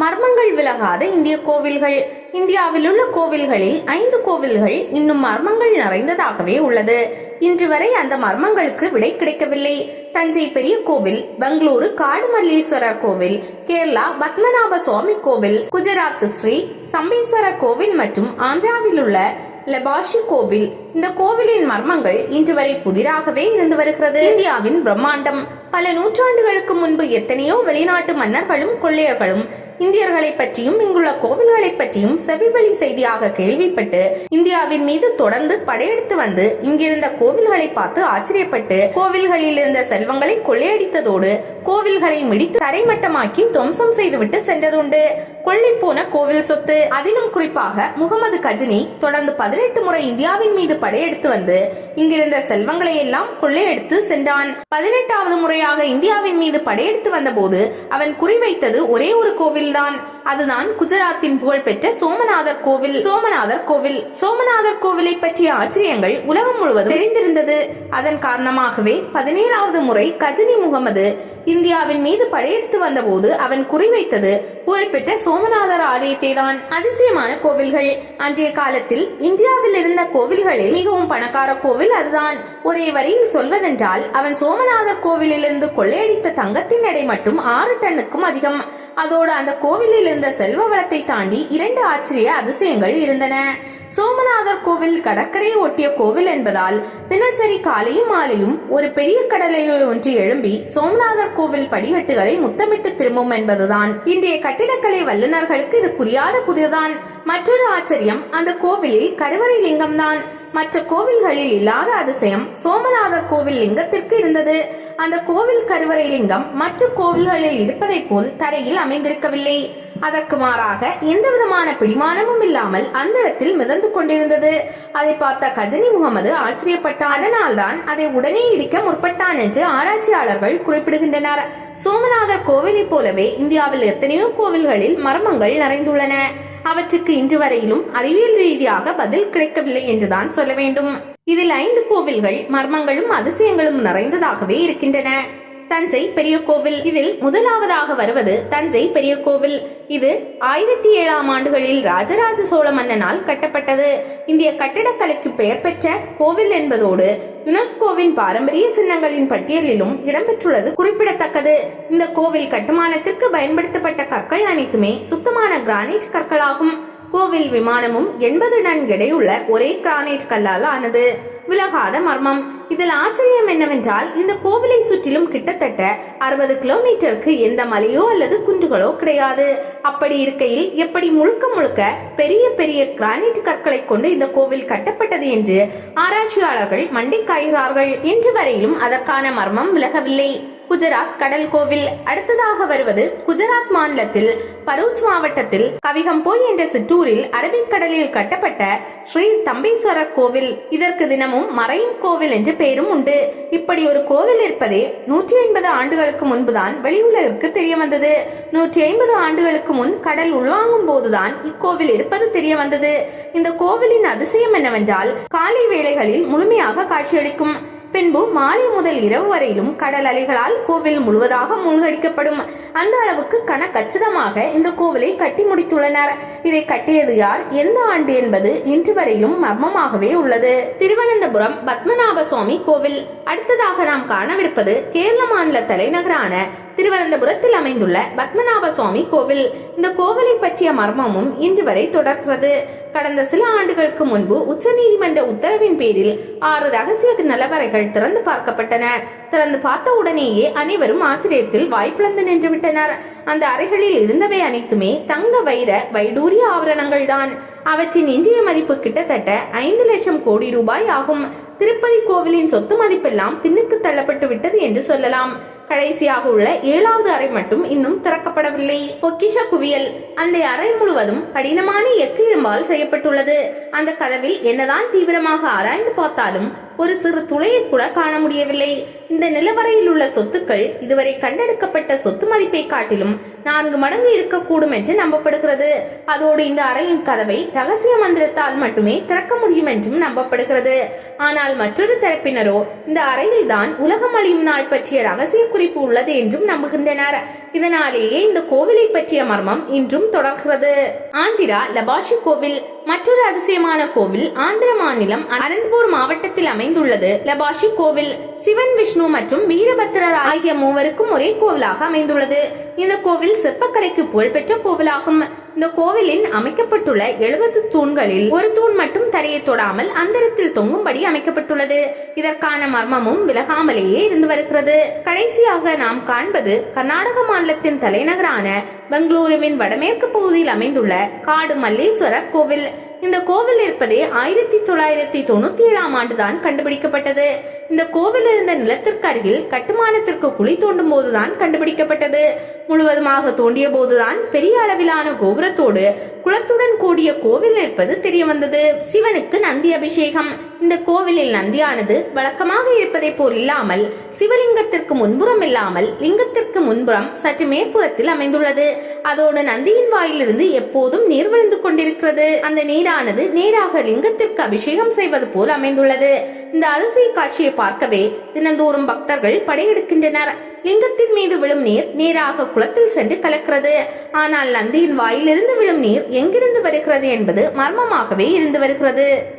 மர்மங்கள் விலகாத இந்திய கோவில்கள். இந்தியாவில் உள்ள கோவில்களில் ஐந்து கோவில்கள் இன்னும் மர்மங்கள் நிறைந்ததாகவே உள்ளது. இன்று வரை அந்த மர்மங்களுக்கு விடை கிடைக்கவில்லை. தஞ்சை பெரிய கோவில் பெங்களூரு காடுமல்லீஸ்வரர் கோவில் கேரளா பத்மநாப சுவாமி கோவில் குஜராத் ஸ்ரீ சம்பேஸ்வரர் கோவில் மற்றும் ஆந்திராவில் உள்ள லெபாஷி கோவில். இந்த கோவிலின் மர்மங்கள் இன்று வரை புதிராகவே இருந்து வருகிறது. இந்தியாவின் பிரம்மாண்டம். பல நூற்றாண்டுகளுக்கு முன்பு எத்தனையோ வெளிநாட்டு மன்னர்களும் கொள்ளையர்களும் இந்தியர்களை பற்றியும் இங்குள்ள கோவில்களை பற்றியும் செவிவழி செய்தியாக கேள்விப்பட்டு இந்தியாவின் மீது தொடர்ந்து படையெடுத்து வந்து இங்கிருந்த கோவில்களை பார்த்து ஆச்சரியப்பட்டு கோவில்களில் இருந்த செல்வங்களை கொள்ளையடித்ததோடு கோவில்களை மிடித்து தரைமட்டமாக்கி துவம்சம் செய்துவிட்டு சென்றதுண்டு. கொள்ளை போன கோவில் சொத்து. அதிலும் குறிப்பாக முகமது கஜினி தொடர்ந்து பதினெட்டு முறை இந்தியாவின் மீது படையெடுத்து வந்து இங்கிருந்த செல்வங்களை எல்லாம் கொள்ளையடித்து சென்றான். பதினெட்டாவது முறையாக இந்தியாவின் மீது படையெடுத்து வந்தபோது அவன் குறிவைத்தது ஒரே ஒரு கோவில். கோவில்தான். அதுதான் குஜராத்தின் புகழ்பெற்ற சோமநாதர் கோவில். சோமநாதர் கோவில். சோமநாதர் கோவிலை பற்றிய ஆச்சரியங்கள் உலகம் முழுவதும் தெரிந்திருந்தது. அதன் காரணமாகவே பதினேழாவது முறை கஜினி முகமது இந்தியாவின் மீது படையெடுத்து வந்தபோது அவன் குறிவைத்தது புகழ்பெற்ற சோமநாதர் ஆலயத்தை தான் அதிசயமான கோவில்கள். அன்றைய காலத்தில் இந்தியாவில் இருந்த கோவில்களில் மிகவும் பணக்கார கோவில் அதுதான். ஒரே வரியில் சொல்வதென்றால் அவன் சோமநாதர் கோவிலிலிருந்து கொள்ளையடித்த தங்கத்தின் எடை மட்டும் ஆறு டன்னுக்கும் அதிகம். அதோடு அந்த கோவிலில் இருந்த செல்வ வளத்தை தாண்டி இரண்டு ஆச்சரிய அதிசயங்கள் இருந்தன. சோமநாதர் கோவில் கடற்கரையை ஒட்டிய கோவில் என்பதால் தினசரி காலையும் மாலையும் ஒரு பெரிய கடலையை ஒன்று எழும்பி சோமநாதர் கோவில் படிவெட்டுகளை முத்தமிட்டு திரும்பும் என்பதுதான். இன்றைய கட்டிடக்கலை வல்லுநர்களுக்கு இது புரியாத புதியதான் மற்றொரு ஆச்சரியம் அந்த கோவிலில் கருவறை லிங்கம் தான். மற்ற கோவில்களில் இல்லாத அதிசயம் சோமநாதர் கோவில் லிங்கத்திற்கு இருந்தது. அந்த கோவில் கருவறை லிங்கம் மற்ற கோவில்களில் இருப்பதைப் போல் தரையில் அமைந்திருக்கவில்லை. அதற்கு மாறாக எந்த விதமான பிடிமானமும் இல்லாமல் அந்தரத்தில் மிதந்து கொண்டிருந்தது. அதை பார்த்த கஜினி முகமது ஆச்சரியப்பட்டார் அதனால்தான் அதை உடனே இடிக்க முற்பட்டான் என்று ஆராய்ச்சியாளர்கள் குறிப்பிடுகின்றனர். சோமநாதர் கோவிலைப் போலவே இந்தியாவில் எத்தனையோ கோவில்களில் மர்மங்கள் நிறைந்துள்ளன. அவற்றுக்கு இன்று வரையிலும் அறிவியல் ரீதியாக பதில் கிடைக்கவில்லை என்றுதான் சொல்ல வேண்டும். இதில் ஐந்து கோவில்கள் மர்மங்களும் அதிசயங்களும் நிறைந்ததாகவே இருக்கின்றன. தஞ்சை பெரிய கோவில் இதில் முதலாவதாக வருவது தஞ்சை பெரிய கோவில் இது ஆயிரத்தி ஏழாம் ஆண்டுகளில் ராஜராஜ சோழ மன்னனால் கட்டப்பட்டது. இந்திய கட்டிடக்கலைக்கு பெயர் பெற்ற கோவில் என்பதோடு யுனெஸ்கோவின் பாரம்பரிய சின்னங்களின் பட்டியலிலும் இடம்பெற்றுள்ளது குறிப்பிடத்தக்கது. இந்த கோவில் கட்டுமானத்திற்கு பயன்படுத்தப்பட்ட கற்கள் அனைத்துமே சுத்தமான கிரானைட் கற்களாகும். கோவில் விமானமும் எண்பது டன் எடையுள்ள ஒரே கிரானைட் கல்லால் ஆனது. விலகாத மர்மம். இதில் ஆச்சரியம் என்னவென்றால் இந்த கோவிலை சுற்றிலும் கிட்டத்தட்ட அறுபது கிலோமீட்டருக்கு எந்த மலையோ அல்லது குன்றுகளோ கிடையாது. அப்படி இருக்கையில் எப்படி முழுக்க முழுக்க பெரிய பெரிய கிரானைட் கற்களை கொண்டு இந்த கோவில் கட்டப்பட்டது என்று ஆராய்ச்சியாளர்கள் மண்டிக்காய்கிறார்கள் இன்று வரையிலும் அதற்கான மர்மம் விலகவில்லை. குஜராத் கடல் கோவில். அடுத்ததாக வருவது குஜராத் மாநிலத்தில் பரூச் மாவட்டத்தில் கவிகம்போய் என்ற சிற்றூரில் அரபிக்கடலில் கட்டப்பட்ட ஸ்ரீ தம்பீஸ்வரர் கோவில். இதற்கு தினமும் மறையும் கோவில் என்று பெயரும் உண்டு. இப்படி ஒரு கோவில் இருப்பதே நூற்றி ஐம்பது ஆண்டுகளுக்கு முன்புதான் வெளியுலகிற்கு தெரிய வந்தது நூற்றி ஐம்பது ஆண்டுகளுக்கு முன் கடல் உள்வாங்கும் போதுதான் இக்கோவில் இருப்பது தெரிய வந்தது இந்த கோவிலின் அதிசயம் என்னவென்றால் காலை வேளைகளில் முழுமையாக காட்சியளிக்கும். பின்பு மாலை முதல் இரவு வரையிலும் கடல் அலைகளால் கோவில் முழுவதாக மூழ்கடிக்கப்படும். அந்த அளவுக்கு கணக்கச்சிதமாக இந்த கோவிலை கட்டி முடித்துள்ளனர். இதை கட்டியது யார்? எந்த ஆண்டு என்பது இன்று வரையிலும் மர்மமாகவே உள்ளது. திருவனந்தபுரம் பத்மநாப சுவாமி கோவில். அடுத்ததாக நாம் காணவிருப்பது கேரள மாநில தலைநகரான திருவனந்தபுரத்தில் அமைந்துள்ள பத்மநாப சுவாமி கோவில். இந்த கோவிலை பற்றிய மர்மமும் இன்று வரை தொடர்கிறது. கடந்த சில ஆண்டுகளுக்கு முன்பு உச்சநீதிமன்ற உத்தரவின் பேரில் ஆறு ரகசிய நிலவரைகள் திறந்து பார்க்கப்பட்டன. திறந்து பார்த்த உடனேயே அனைவரும் ஆச்சரியத்தில் வாய்ப்பிழந்து நின்று விட்டனர் அந்த அறைகளில் இருந்தவை அனைத்துமே தங்க வைர வைடூரிய ஆபரணங்கள் தான் அவற்றின் இன்றைய மதிப்பு கிட்டத்தட்ட ஐந்து லட்சம் கோடி ரூபாய் ஆகும். திருப்பதி கோவிலின் சொத்து மதிப்பெல்லாம் பின்னுக்கு தள்ளப்பட்டு விட்டது என்று சொல்லலாம். கடைசியாக உள்ள ஏழாவது அறை மட்டும் இன்னும் திறக்கப்படவில்லை. பொக்கிஷ குவியல். அந்த அறை முழுவதும் கடினமான எக்கு இரும்பால் செய்யப்பட்டுள்ளது. அந்த கதவில் என்னதான் தீவிரமாக ஆராய்ந்து பார்த்தாலும் ஒரு சிறு துளையை கூட காண முடியவில்லை. இந்த நிலவரையில் உள்ள சொத்துக்கள் இதுவரை கண்டெடுக்கப்பட்ட சொத்து மதிப்பை காட்டிலும் நான்கு மடங்கு இருக்கக்கூடும் என்று நம்பப்படுகிறது. அதோடு இந்த அறையின் கதவை ரகசிய மந்திரத்தால் மட்டுமே திறக்க முடியும் என்றும் நம்பப்படுகிறது. ஆனால் மற்றொரு தரப்பினரோ இந்த அறையில்தான் உலகம் அழியும் நாள் பற்றிய ரகசிய குறிப்பு உள்ளது என்றும் நம்புகின்றனர். இதனாலேயே இந்த கோவிலை பற்றிய மர்மம் இன்றும் தொடர்கிறது. ஆந்திரா லபாஷி கோவில் மற்றொரு அதிசயமான கோவில் ஆந்திர மாநிலம் அனந்தபூர் மாவட்டத்தில் அமைந்துள்ளது. லபாஷி கோவில் சிவன் விஷ்ணு மற்றும் வீரபத்திரர் ஆகிய மூவருக்கும் ஒரே கோவிலாக அமைந்துள்ளது. இந்த கோவில் சிற்பக்கலைக்கு புகழ்பெற்ற கோவிலாகும். இந்த கோவிலின் அமைக்கப்பட்டுள்ள எழுபது தூண்களில் ஒரு தூண் மட்டும் தரையை தொடாமல் அந்தரத்தில் தொங்கும்படி அமைக்கப்பட்டுள்ளது. இதற்கான மர்மமும் விலகாமலேயே இருந்து வருகிறது. கடைசியாக நாம் காண்பது கர்நாடக மாநிலத்தின் தலைநகரான பெங்களூருவின் வடமேற்கு பகுதியில் அமைந்துள்ள காடு மல்லேஸ்வரர் கோவில். இந்த கோவில் இருப்பதே ஆயிரத்தி தொள்ளாயிரத்தி தொண்ணூத்தி ஏழாம் ஆண்டுதான் கண்டுபிடிக்கப்பட்டது. இந்த கோவில் இருந்த நிலத்திற்கு அருகில் கட்டுமானத்திற்கு குழி தோண்டும் போதுதான் கண்டுபிடிக்கப்பட்டது. முழுவதுமாக தோண்டிய போதுதான் பெரிய அளவிலான கோபுரத்தோடு குளத்துடன் கூடிய கோவில் இருப்பது தெரிய வந்தது சிவனுக்கு நந்தி அபிஷேகம். இந்த கோவிலில் நந்தியானது வழக்கமாக இருப்பதை போல் இல்லாமல் சிவலிங்கத்திற்கு முன்புறம் இல்லாமல் லிங்கத்திற்கு முன்புறம் சற்று மேற்புறத்தில் அமைந்துள்ளது. அதோடு நந்தியின் வாயிலிருந்து எப்போதும் நீர் விழுந்து கொண்டிருக்கிறது. அந்த நீரானது நேராக லிங்கத்திற்கு அபிஷேகம் செய்வது போல் அமைந்துள்ளது. இந்த அதிசய காட்சியை பார்க்கவே தினந்தோறும் பக்தர்கள் படையெடுக்கின்றனர். லிங்கத்தின் மீது விழும் நீர் நேராக குளத்தில் சென்று கலக்கிறது. ஆனால் நந்தியின் வாயிலிருந்து விழும் நீர் எங்கிருந்து வருகிறது என்பது மர்மமாகவே இருந்து வருகிறது.